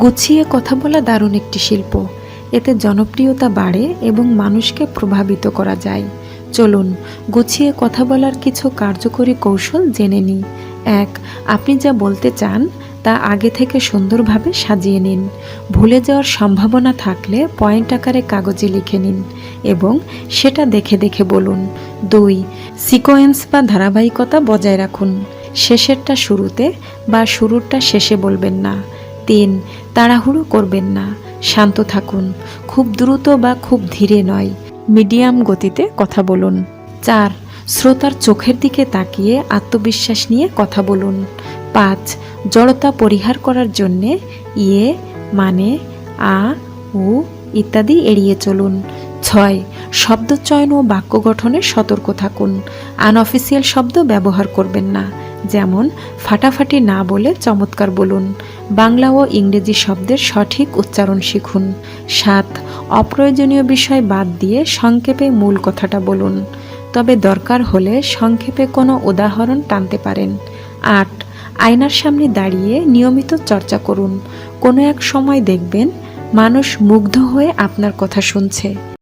গুছিয়ে কথা বলা দারুণ একটি শিল্প। এতে জনপ্রিয়তা বাড়ে এবং মানুষকে প্রভাবিত করা যায়। চলুন, গুছিয়ে কথা বলার কিছু কার্যকরী কৌশল জেনে নিই। এক, আপনি যা বলতে চান তা আগে থেকে সুন্দরভাবে সাজিয়ে নিন। ভুলে যাওয়ার সম্ভাবনা থাকলে পয়েন্ট আকারে কাগজে লিখে নিন এবং সেটা দেখে দেখে বলুন। দুই, সিকোয়েন্স বা ধারাবাহিকতা বজায় রাখুন। শেষেরটা শুরুতে বা শুরুরটা শেষে বলবেন না। তিন, তাড়াহুড়ো করবেন না, শান্ত থাকুন, খুব দ্রুত বা খুব ধীরে নয়। মিডিয়াম গতিতে কথা বলুন। চার, শ্রোতার চোখের দিকে তাকিয়ে আত্মবিশ্বাস নিয়ে কথা বলুন। পাঁচ, জড়তা পরিহার করার জন্যে ইয়ে মানে আ, উ ইত্যাদি এড়িয়ে চলুন। ছয়, শব্দচয়ন ও বাক্য গঠনে সতর্ক থাকুন। আনঅফিসিয়াল শব্দ ব্যবহার করবেন না। যেমন, ফাটাফাটি না বলে চমৎকার বলুন, বাংলা ও ইংরেজি শব্দের সঠিক উচ্চারণ শিখুন। সাত, অপ্রয়োজনীয় বিষয় বাদ দিয়ে সংক্ষেপে মূল কথাটা বলুন। তবে দরকার হলে সংক্ষেপে কোনো উদাহরণ টানতে পারেন। আট, আয়নার সামনে দাঁড়িয়ে নিয়মিত চর্চা করুন। কোনো এক সময় দেখবেন, মানুষ মুগ্ধ হয়ে আপনার কথা শুনছে।